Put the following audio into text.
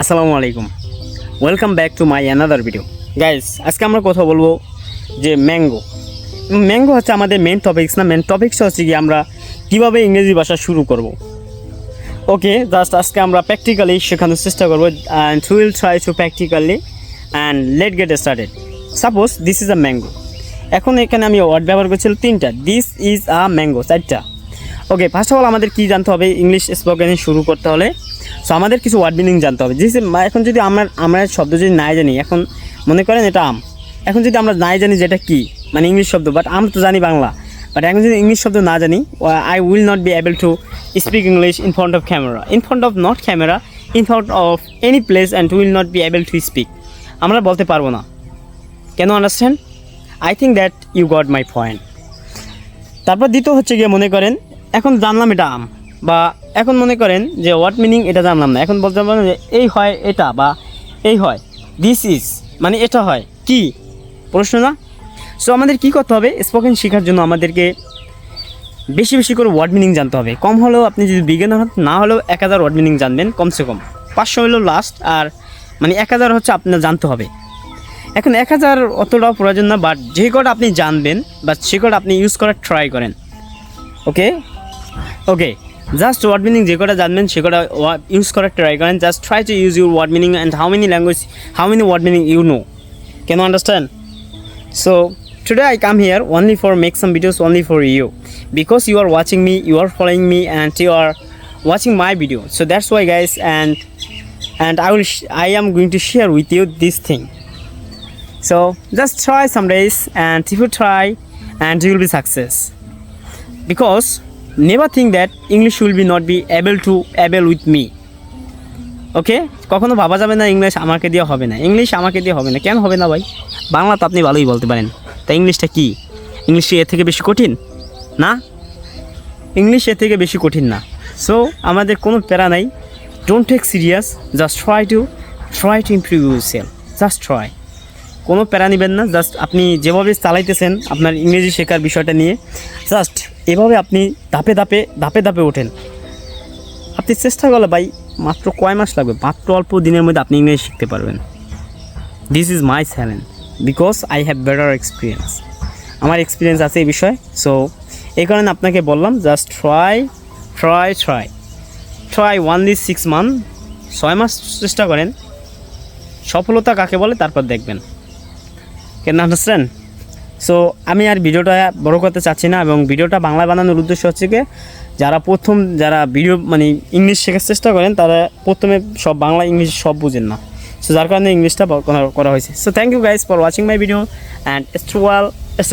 আসসালামু আলাইকুম। Welcome back to my another video guys আজকে আমরা কথা বলব যে ম্যাঙ্গো ম্যাঙ্গো হচ্ছে আমাদের মেন টপিক্স না মেন টপিক্স হচ্ছে কি আমরা কীভাবে ইংরেজি ভাষা শুরু করব। ওকে জাস্ট আজকে আমরা প্র্যাকটিক্যালি শেখানোর চেষ্টা করব and will try to practically and let get started suppose this is a mango এখন এখানে আমি ওয়ার্ড ব্যবহার করছিলাম তিনটা। দিস ইজ আ ম্যাঙ্গো চারটা। ওকে ফার্স্ট অফ অল আমাদের কী জানতে হবে? ইংলিশ স্পোকেন শুরু করতে হলে সো আমাদের কিছু ওয়ার্ড মিনিং জানতে হবে। যে এখন যদি আমরা আমরা শব্দ যদি নাই জানি, এখন মনে করেন এটা আম। এখন যদি আমরা নাই জানি যেটা কি মানে ইংলিশ শব্দ বাট আম তো জানি বাংলা। বাট এখন যদি ইংলিশ শব্দ না জানি I will not be able to speak English in front of camera in front of not camera in front of any place and will not be able to speak আমরা বলতে পারব না। কেন understand I think that you got my point তারপর দ্বিতীয় হচ্ছে গিয়ে মনে করেন, এখন জানলাম এটা আম, বা এখন মনে করেন যে হোয়াট মিনিং এটা জানলাম না। এখন বলতে পারেন যে এই হয় এটা বা এই হয়। দিস ইজ মানে এটা হয়। কি? প্রশ্ন না? সো আমাদের কি করতে হবে? স্পোকেন শেখার জন্য আমাদেরকে বেশি বেশি করে ওয়ার্ড মিনিং জানতে হবে। কম হলেও আপনি যদি বিজ্ঞান না হলেও এক হাজার ওয়ার্ড মিনিং জানবেন কমসে কম। পাঁচশো হলেও লাস্ট আর মানে এক হাজার হচ্ছে আপনার জানতে হবে। এখন এক হাজার অতটাও প্রয়োজন না বাট যে কটা আপনি জানবেন বা সে কটা আপনি ইউজ করার ট্রাই করেন। Okay okay just word meaning যে কটা জানবেন সে কটা ইউজ করার ট্রাই করেন just try to use your word meaning and how many language how many word meaning you know can understand So today I come here only for make some videos only for you because you are watching me, you are following me, and you are watching my video. So that's why, guys, and and I will I am going to share with you this thing. So just try some days, and if you try, and you will be success. Because never think that English will be not be able to able with me okay কখনো ভাবা যাবে না English আমাকে দিয়ে হবে না। English আমাকে দিয়ে হবে না। কেন হবে না ভাই? বাংলা তো আপনি ভালোই বলতে পারেন। তা ইংলিশটা কি? ইংলিশ এর থেকে বেশি কঠিন? না? ইংলিশ এর থেকে বেশি কঠিন না। সো আমাদের কোনো প্যারা নাই। Don't take serious just try to try to improve your self just try কোনো প্যারা নেবেন না জাস্ট আপনি যেভাবে চালাইতেছেন আপনার ইংরেজি শেখার বিষয়টা নিয়ে জাস্ট এভাবে আপনি ধাপে ধাপে ধাপে ধাপে ওঠেন। আপনি চেষ্টা করলে ভাই মাত্র কয় মাস লাগবে? মাত্র অল্প দিনের মধ্যে আপনি ইংরেজি শিখতে পারবেন। This is my challenge because I have better experience আমার এক্সপিরিয়েন্স আছে এই বিষয়ে সো এই কারণে আপনাকে বললাম just try try try try only six month ছয় মাস চেষ্টা করেন। সফলতা কাকে বলে? তারপর দেখবেন। কেন আন্ডারস্ট্যান্ড সো আমি আর ভিডিওটা বড় করতে চাচ্ছি না এবং ভিডিওটা বাংলা বানানোর উদ্দেশ্য হচ্ছে কি, যারা প্রথম, যারা ভিডিও মানে ইংলিশ শেখার চেষ্টা করেন, তারা প্রথমে সব বাংলা, ইংলিশ সব বুঝেন না। সো যার কারণে ইংলিশটা করা- হয়েছে। So thank you guys for watching my video and স্টুয়াল S